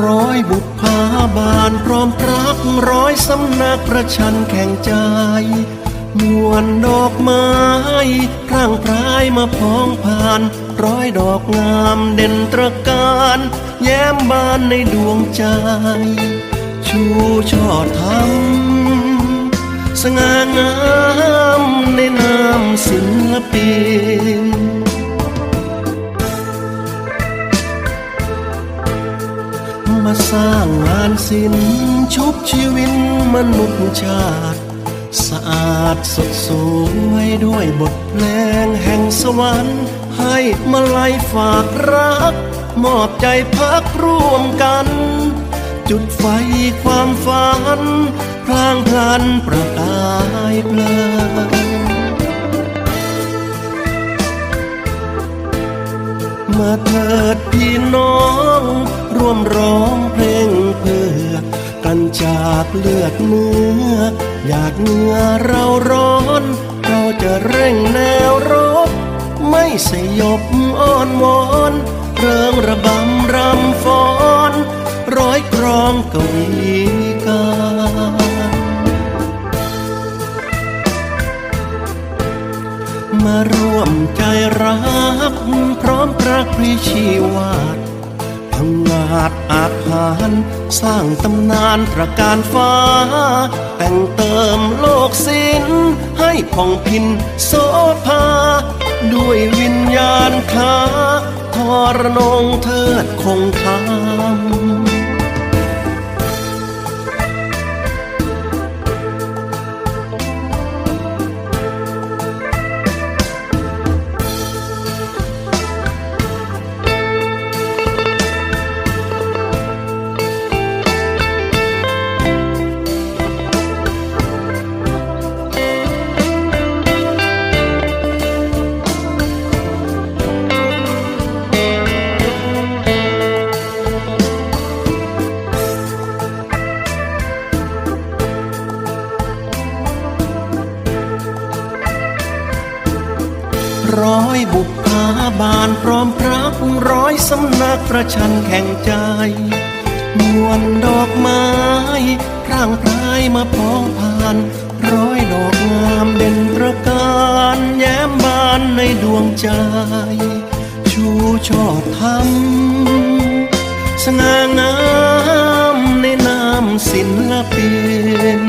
ร้อยบุพภาบานพร้อมรักร้อยสำนักประชันแข่งใจมวนดอกไม้พร่างพรายมาพ้องผ่าน ร้อยดอกงามเด่นตระการ แย้มบานในดวงใจ ชูช่อธรรมสง่างามในนาม มาสร้างงานศิลป์ชุบชีวิตมนุษย์ชาติ สะอาดสดสวยด้วยบทเพลงแห่งสวรรค์ ให้มาลัยฝากรัก มอบใจพักร่วมกัน จุดไฟความฝัน พลางพลันประกายเพลิงมาเถิดพี่น้อง ร่วมร้องเพลงเพื่อ กันจากเลือดเนื้ออยากเหงื่อเราร้อน เราจะเร่งแนวรบ ไม่สยบอ้อนวอนเริงระบำรำฟ้อน ร้อยกรองกวีการมาร่วมใจรักพร้อมพระพริชีวาด พังงาดอาคารสร้างตำนานประการฟ้า แต่งเติมโลกศิลให้ผ่องพินโสภา ด้วยวิญญาณค้าทรนงเทิดคงคำ ร้อยบุกพาบานพร้อมพระคุณร้อยสำนักประชันแข่งใจมวลดอกไม้พร่างพรายมาพ้องผ่าน ร้อยดอกงามเด่นประการแย้มบานในดวงใจ ชูชอบธรรมสง่างามในนามศิลปิน